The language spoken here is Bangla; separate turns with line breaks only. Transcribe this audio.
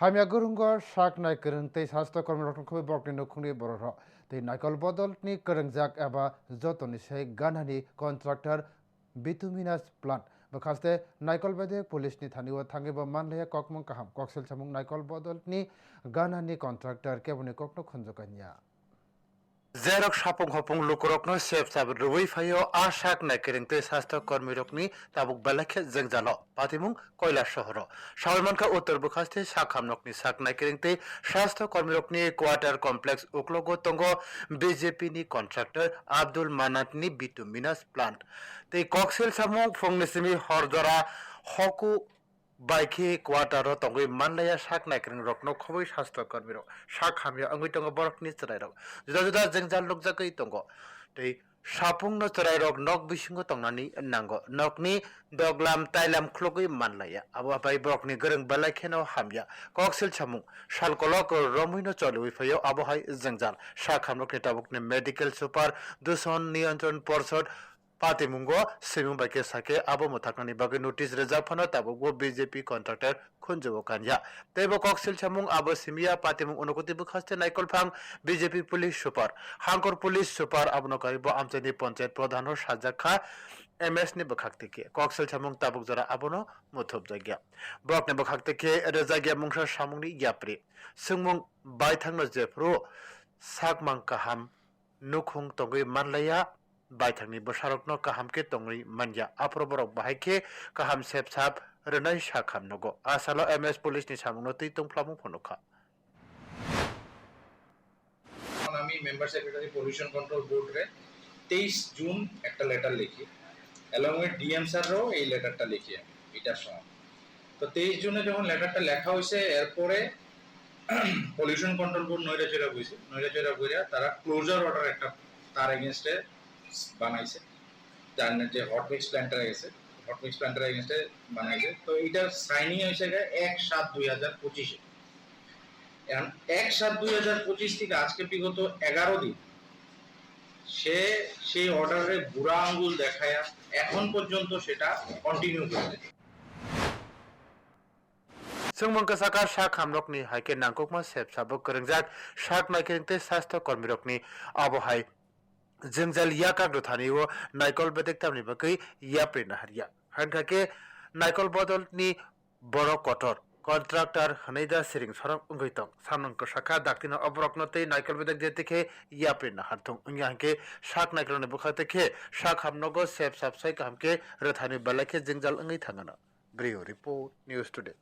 হামিয়া গুরুঙ্গ শাক নাই করং তৈ স্বাস্থ্য কর্মী রকম খুবই বকনি নখুনি বড় র তৈ নাইকল বদলনি করংজাক এবা যতনি সেই গানহানি কন্ট্রাক্টর বিতুমিনাস প্লান্ট বখাস্তে নাইকল বেদে পুলিশনি থানিও থাঙ্গিব মানলে ককমং কাহাম কক্সেল সামুং নাইকল বদলনি গানহানি কন্ট্রাক্টর কেবনি ককনো খঞ্জকানিয়া
জেরক সাপং হপং লুকরকনো সেব সাব রুবই ফাইও আশাক নাইকেরিংতে স্বাস্থ্য কর্মী রকনি তাবুক বেলাখে জেংজাল পাতিমুং কৈলাস শহর সালমানকা উত্তর বুখাস্তে সাখাম নকনি সাক নাইকেরিংতে স্বাস্থ্য কর্মী রকনি কোয়ার্টার কমপ্লেক্স উকলগো তঙ্গ বিজেপি নি কন্ট্রাক্টর আব্দুল মানাতনি বিটু মিনাস প্লান্ট তে কক্সেল সামুং ফংনিসিমি হরজরা হকু বাইকে কোয়াটারো তঙ্গই মানলায়া শাক নাইকেরিং রকনো খবই স্বাস্থ্য কর্মী রক শাক হামিয়া আঙ্গুই তঙ্গ বরকনি চরাই রক juda juda jengjal nukjakai tongo tei sapung no cherai rok nok bisingo tongnani nango nokni doglam tailam khlogoi manlaya abo bai brokni goreng balai kheno hamya koksil chamung salkolok romuino cholui phayo abo hai jengjal sakhamrok ni tabukni medical super দুষণ নিয়ন্ত্রণ পর্ষদ পাতিমুঙ্গ সিমিং বাইকে সাকে আবো মথাকনানি বাগে নোটিস রেজার্ভ ফানো তাবো বিজেপি কন্ট্রাক্টর খুনজবো কানিয়া তেবো কক্সিল সামুং আবো সিমিয়া পাতিমুং অনুকুতি বুখাস্তে নাইকল ফাং বিজেপি পুলিশ সুপার হাঙ্কর পুলিশ সুপার আবনকারিব আমচানি পঞ্চায়েত প্রধান ও সাজাখা এম এস নি বখাক থেকে কক্সেল সামুং তাবুক জরা আবনো মথব জায়গা ব্রক নে বখাক থেকে রেজাগিয়া মুংসা সামুংনি ইয়াপ্রি সুংমুং বাইথাংনো জেফ্রো সাকমাং কাহাম নুখুং তগৈ মানলায়া बाइथांनि बोसारकनो काहाम के तोंगरी मन्या आप्रो बरक बाहायके काहाम सेप साप रनै साखाम नगो आसालो एमएस पुलिसनि सामुंनो तै तोंफ्लामु फनुखा
আমি মেম্বার সেক্রেটারি পলিউশন কন্ট্রোল তেইশ জুন একটা লেটার লিখি অ্যালং উইথ ডিএম স্যাররাও এই লেটারটা লিখি আমি এটার সময় তো তেইশ জুনে যখন লেটারটা লেখা হয়েছে এরপরে পলিউশন কন্ট্রোল বোর্ড নৈরাচেরা নৈরাচেরা তারা ক্লোজার অর্ডার একটা তার এগেনস্টে বানাইছে। যার যে হট মিক্স প্ল্যান্টার গেছে। হট মিক্স প্ল্যান্টার এগেনস্টে বানাইছে। তো এটার সাইনিং হয়েছে এক সাত দুই হাজার পঁচিশে। এখন এক সাত দুই হাজার পঁচিশ থেকে আজকে বিগত এগারো দিন, সে সেই অর্ডারে বুড়া আঙ্গুল দেখায় এখন পর্যন্ত সেটা কন্টিনিউ করছে।
sungmung kasaka shak hamrokni haike nangkokma sep sabuk korengjak shak naikengte স্বাস্থ্য কর্মী রকনি আবহাই জেংজাল ইয়াকাক দথানিও নাইকল বেদেক তামনি বাকৈ ইয়াপ্রে নাহারিয়া হানকাকে নাইকল বদলনি বড় কটর কন্ট্রাক্টর হানাইদা সিরিং সরং উঙ্গৈতং সামনংক শাখা দাক্তিন অবরকনতে নাইকল বেদেক যেতেকে ইয়াপ্রে নাহারথং উঙ্গাহাকে শাক নাইকলনে বুখাতেকে শাক হামনগো সেপ সাবসাই কামকে রথানি বালাকে জেংজাল উঙ্গৈ থাঙ্গানা ব্রিও রিপোর্ট নিউজ টুডে